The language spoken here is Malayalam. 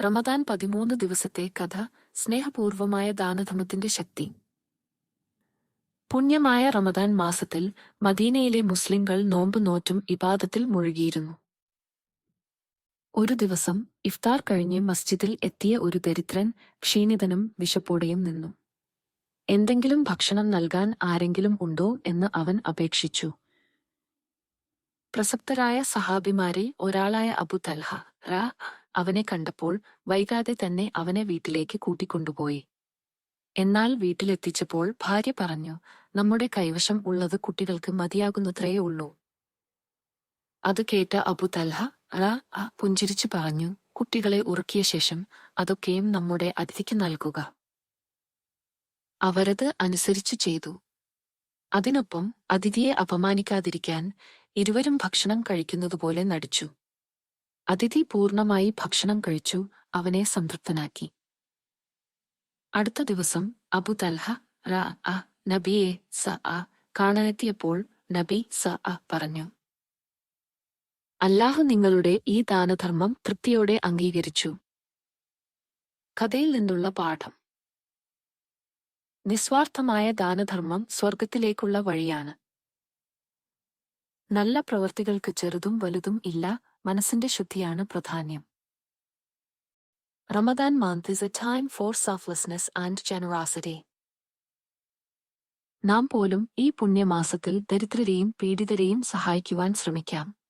റമദാൻ പതിമൂന്ന് ദിവസത്തെ കഥ സ്നേഹപൂർവമായ ദാനധമത്തിന്റെ ശക്തി. പുണ്യമായ റമദാൻ മാസത്തിൽ മദീനയിലെ മുസ്ലിംകൾ നോമ്പ് നോറ്റും ഇബാദത്തിൽ മുഴുകിയിരുന്നു. ഒരു ദിവസം ഇഫ്താർ കഴിഞ്ഞ് മസ്ജിദിൽ എത്തിയ ഒരു ദരിദ്രൻ ക്ഷീണിതനും വിശപ്പോടെയും നിന്നു. എന്തെങ്കിലും ഭക്ഷണം നൽകാൻ ആരെങ്കിലും ഉണ്ടോ എന്ന് അവൻ അപേക്ഷിച്ചു. പ്രസക്തരായ സഹാബിമാരെ ഒരാളായ അബു തൽഹ അവനെ കണ്ടപ്പോൾ വൈകാതെ തന്നെ അവനെ വീട്ടിലേക്ക് കൂട്ടിക്കൊണ്ടുപോയി. എന്നാൽ വീട്ടിലെത്തിച്ചപ്പോൾ ഭാര്യ പറഞ്ഞു നമ്മുടെ കൈവശം ഉള്ളത് കുട്ടികൾക്ക് മതിയാകുന്നത്രയേ ഉള്ളൂ അത് കേട്ട അബു തൽഹ അള പുഞ്ചിരിച്ചു പറഞ്ഞു കുട്ടികളെ ഉറക്കിയ ശേഷം അതൊക്കെയും നമ്മുടെ അതിഥിക്ക് നൽകുക അവരത് അനുസരിച്ചു ചെയ്തു. അതിനൊപ്പം അതിഥിയെ അപമാനിക്കാതിരിക്കാൻ ഇരുവരും ഭക്ഷണം കഴിക്കുന്നതുപോലെ നടിച്ചു. അതിഥി പൂർണമായി ഭക്ഷണം കഴിച്ചു അവനെ സംതൃപ്തനാക്കി. അടുത്ത ദിവസം അബു തൽഹ റ അ നബിയെ സ അ കാണാനെത്തിയപ്പോൾ നബി സ അ പറഞ്ഞു അല്ലാഹു നിങ്ങളുടെ ഈ ദാനധർമ്മം തൃപ്തിയോടെ അംഗീകരിച്ചു. കഥയിൽ നിന്നുള്ള പാഠം. നിസ്വാർത്ഥമായ ദാനധർമ്മം സ്വർഗത്തിലേക്കുള്ള വഴിയാണ്. നല്ല പ്രവൃത്തികൾക്ക് ചെറുതും വലുതും ഇല്ല മനസ്സിന്റെ ശുദ്ധിയാണ് പ്രധാന്യം. Ramadan month is a time for selflessness and generosity നാം പോലും ഈ പുണ്യമാസത്തിൽ ദരിദ്രരെയും പീഡിതരെയും സഹായിക്കുവാൻ ശ്രമിക്കാം.